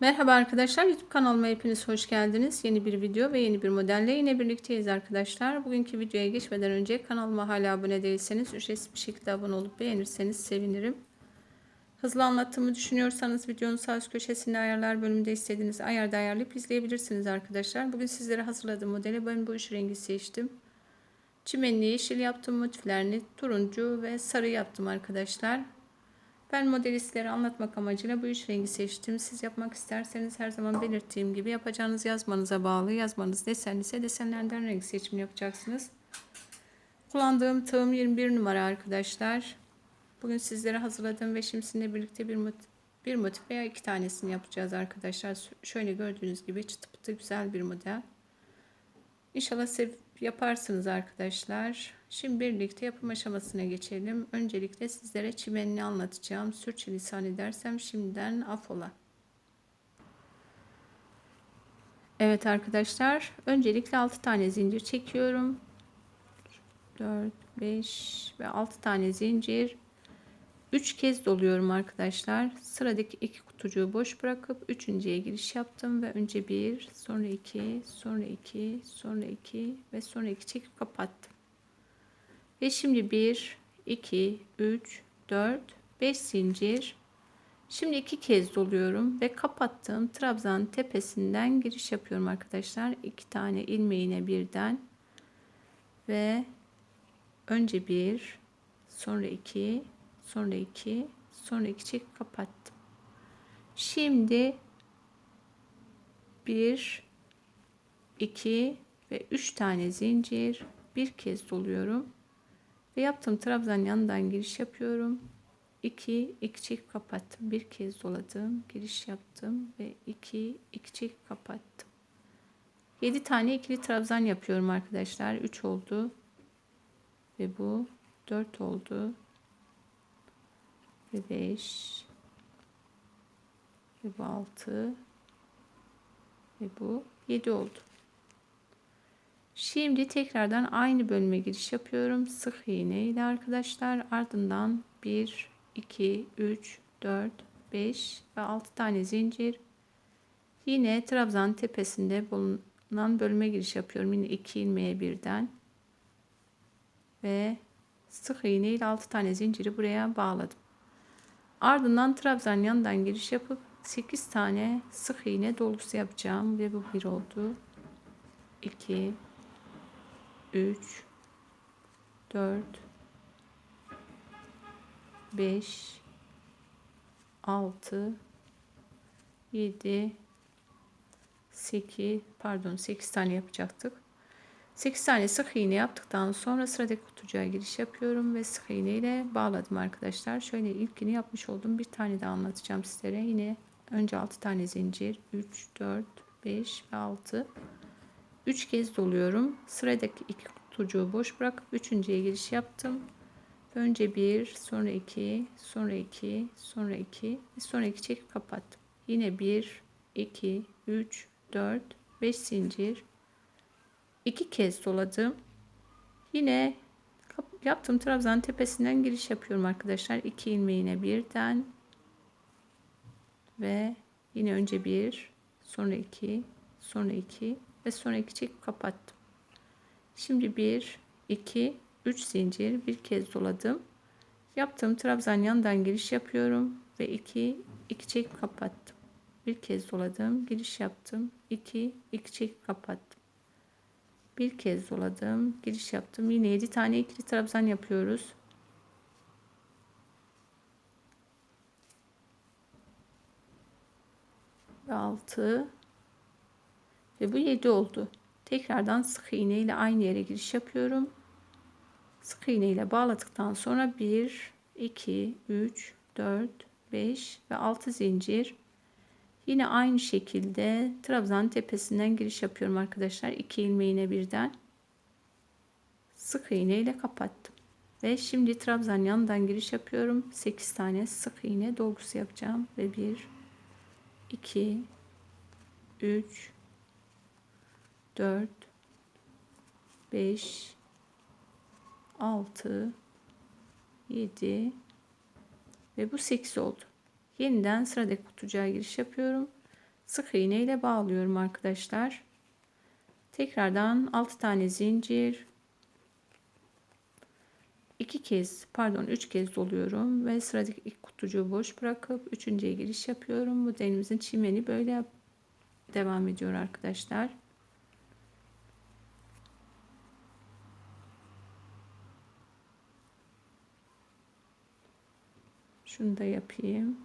Merhaba arkadaşlar YouTube kanalıma hepiniz hoş geldiniz. Yeni bir video ve yeni bir modelle yine birlikteyiz arkadaşlar. Bugünkü videoya geçmeden önce kanalıma hala abone değilseniz ücretsiz bir şekilde abone olup beğenirseniz sevinirim. Hızlı anlattığımı düşünüyorsanız videonun sağ üst köşesinde ayarlar bölümünde istediğiniz ayarda ayarlayıp izleyebilirsiniz arkadaşlar. Bugün sizlere hazırladığım modeli ben bu üç rengi seçtim. Çimenli yeşil yaptım motiflerini turuncu ve sarı yaptım arkadaşlar. Ben modelistleri anlatmak amacıyla bu üç rengi seçtim. Siz yapmak isterseniz her zaman belirttiğim gibi yapacağınız yazmanıza bağlı. Yazmanız desenli ise desenlerden renk seçimi yapacaksınız. Kullandığım tığım 21 numara arkadaşlar. Bugün sizlere hazırladığım ve şimdisinle birlikte bir motif, bir motif veya iki tanesini yapacağız arkadaşlar. Şöyle gördüğünüz gibi çıtı pıtı güzel bir model. İnşallah sevip yaparsınız arkadaşlar. Şimdi birlikte yapım aşamasına geçelim. Öncelikle sizlere çimenini anlatacağım. Sürçülisan edersem şimdiden afola. Evet arkadaşlar. Öncelikle 6 tane zincir çekiyorum. 4, 5 ve 6 tane zincir. 3 kez doluyorum arkadaşlar. Sıradaki iki kutucuğu boş bırakıp üçüncüye giriş yaptım ve önce bir, sonra iki, sonra iki, sonra iki ve sonra iki çekip kapattım. Ve şimdi 1, 2, 3, 4, 5 zincir. Şimdi iki kez doluyorum ve kapattığım trabzan tepesinden giriş yapıyorum arkadaşlar. iki tane ilmeğine birden ve önce bir, sonra iki, sonra iki, sonra iki çek kapattım. Şimdi bir, iki ve üç tane zincir bir kez doluyorum ve yaptığım trabzan yanından giriş yapıyorum. 2 2 çek kapattım. Bir kez doladım, giriş yaptım ve 2 2 çek kapattım. 7 tane ikili trabzan yapıyorum arkadaşlar. 3 oldu. Ve bu 4 oldu. Ve 5 ve bu 6 ve bu 7 oldu. Şimdi tekrardan aynı bölüme giriş yapıyorum. Sık iğne ile arkadaşlar. Ardından 1, 2, 3, 4, 5 ve 6 tane zincir. Yine trabzan tepesinde bulunan bölüme giriş yapıyorum. Yine 2 ilmeğe birden. Ve sık iğne ile 6 tane zinciri buraya bağladım. Ardından trabzan yanından giriş yapıp 8 tane sık iğne dolusu yapacağım ve bu bir oldu. 2 3 4 5 6 7 8 pardon 8 tane yapacaktık. 8 tane sık iğne yaptıktan sonra sıradaki kutucuğa giriş yapıyorum ve sık iğne ile bağladım arkadaşlar. Şöyle ilkini yapmış oldum. Bir tane daha anlatacağım sizlere. Yine önce 6 tane zincir 3 4 5 ve 6 3 kez doluyorum. Sıradaki iki kutucuğu boş bırakıp üçüncüye giriş yaptım. Önce bir, sonra iki, sonra iki, sonra iki, sonra iki çekip kapattım. Yine bir, iki, üç, dört, beş zincir. iki kez doladım. Yine yaptığım trabzan tepesinden giriş yapıyorum arkadaşlar. İki ilmeğine birden ve yine önce bir, sonra iki, sonra iki ve sonra iki kapattım. Şimdi 1, 2, 3 zincir bir kez doladım. Yaptığım trabzan yandan giriş yapıyorum ve 2, 2 çek kapattım. Bir kez doladım, giriş yaptım. 2, 2 çek kapattım. Bir kez doladım, giriş yaptım. Yine 7 tane ikili trabzan yapıyoruz. Ve 6 ve bu 7 oldu. Tekrardan sık iğne ile aynı yere giriş yapıyorum. Sık iğne ile bağladıktan sonra 1, 2, 3, 4, 5 ve 6 zincir. Yine aynı şekilde trabzan tepesinden giriş yapıyorum arkadaşlar. 2 ilmeğine birden. Sık iğne ile kapattım. Ve şimdi trabzan yanından giriş yapıyorum. 8 tane sık iğne dolgusu yapacağım. Ve 1, 2, 3, 4 5 6 7 ve bu 8 oldu. Yeniden sıradaki kutucuğa giriş yapıyorum. sık iğne ile bağlıyorum arkadaşlar. Tekrardan 6 tane zincir. 2 kez pardon 3 kez doluyorum ve sıradaki ilk kutucuğu boş bırakıp üçüncüye giriş yapıyorum. Bu Modelimizin çimeni böyle devam ediyor arkadaşlar. Şunu da yapayım.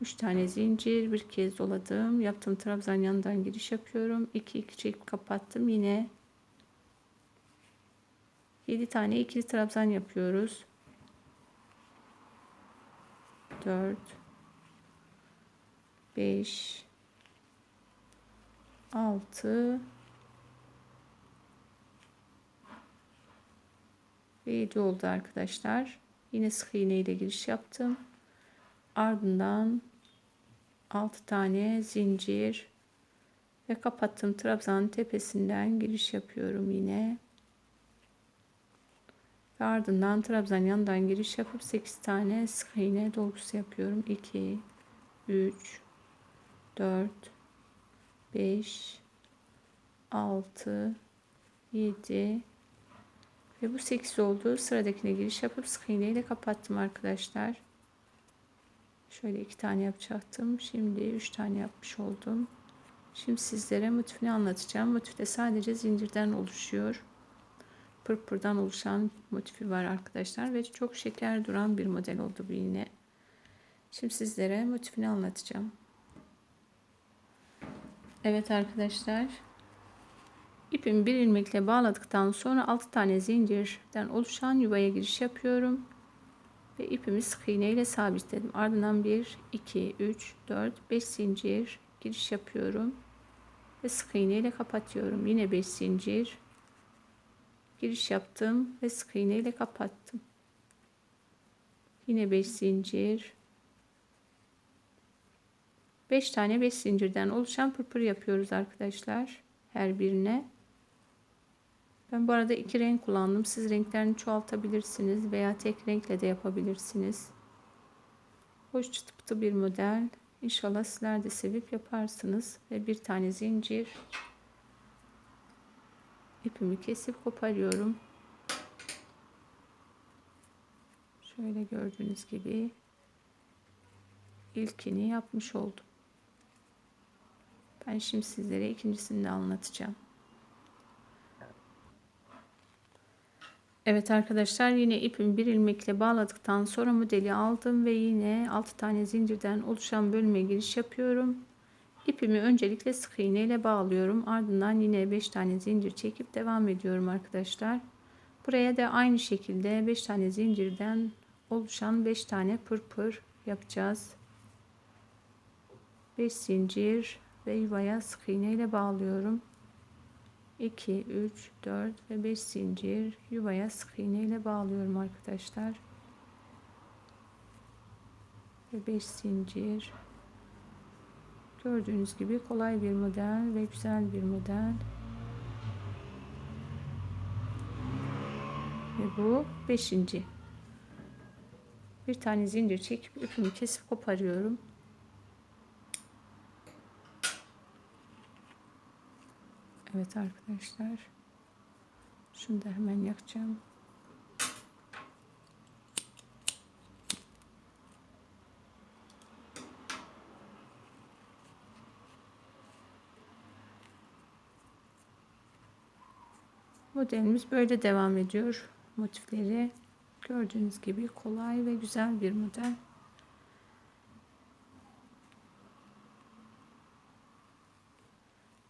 3 tane zincir bir kez doladım. Yaptığım trabzan yanından giriş yapıyorum. 2 2 çekip kapattım. Yine 7 tane ikili trabzan yapıyoruz. 4 5 6 ve 7 oldu arkadaşlar. Yine sık iğne ile giriş yaptım. Ardından 6 tane zincir ve kapattım trabzanın tepesinden giriş yapıyorum yine. Ve ardından trabzan yanından giriş yapıp 8 tane sık iğne dolgusu yapıyorum. 2 3 4 5 6 7 ve bu 8 oldu. Sıradakine giriş yapıp sık iğne ile kapattım arkadaşlar. Şöyle iki tane yapacaktım. Şimdi üç tane yapmış oldum. Şimdi sizlere motifini anlatacağım. Motif de sadece zincirden oluşuyor. Pırpırdan oluşan motifi var arkadaşlar. Ve çok şeker duran bir model oldu bu yine. Şimdi sizlere motifini anlatacağım. Evet arkadaşlar. İpimi bir ilmekle bağladıktan sonra 6 tane zincirden oluşan yuvaya giriş yapıyorum ve ipimi sık iğne ile sabitledim. Ardından 1, 2, 3, 4, 5 zincir giriş yapıyorum ve sık iğne ile kapatıyorum. Yine 5 zincir giriş yaptım ve sık iğne ile kapattım. Yine 5 zincir 5 tane 5 zincirden oluşan pırpır yapıyoruz arkadaşlar. Her birine. Ben bu arada iki renk kullandım. Siz renklerini çoğaltabilirsiniz veya tek renkle de yapabilirsiniz. Hoş çıtı pıtı bir model. İnşallah sizler de sevip yaparsınız. Ve bir tane zincir. ipimi kesip koparıyorum. Şöyle gördüğünüz gibi ilkini yapmış oldum. Ben şimdi sizlere ikincisini de anlatacağım. Evet arkadaşlar yine ipimi bir ilmekle bağladıktan sonra modeli aldım ve yine 6 tane zincirden oluşan bölüme giriş yapıyorum. İpimi öncelikle sık iğne ile bağlıyorum. Ardından yine 5 tane zincir çekip devam ediyorum arkadaşlar. Buraya da aynı şekilde 5 tane zincirden oluşan 5 tane pırpır yapacağız. 5 zincir ve yuvaya sık iğne ile bağlıyorum. 2 3 4 ve 5 zincir yuvaya sık iğne ile bağlıyorum arkadaşlar. Ve 5 zincir. Gördüğünüz gibi kolay bir model ve güzel bir model. Ve bu 5. bir tane zincir çekip ipimi kesip koparıyorum Evet arkadaşlar. Şunu da hemen yakacağım. Modelimiz böyle devam ediyor. Motifleri gördüğünüz gibi kolay ve güzel bir model.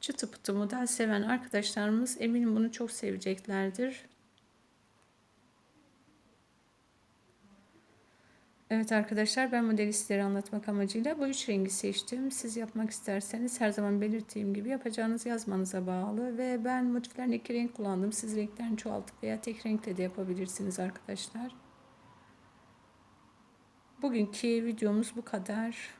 Çıtı pıtı model seven arkadaşlarımız eminim bunu çok seveceklerdir. Evet arkadaşlar ben modeli sizlere anlatmak amacıyla bu üç rengi seçtim. Siz yapmak isterseniz her zaman belirttiğim gibi yapacağınız yazmanıza bağlı ve ben motiflerini iki renk kullandım. Siz renklerini çoğaltıp veya tek renkle de yapabilirsiniz arkadaşlar. Bugünkü videomuz bu kadar.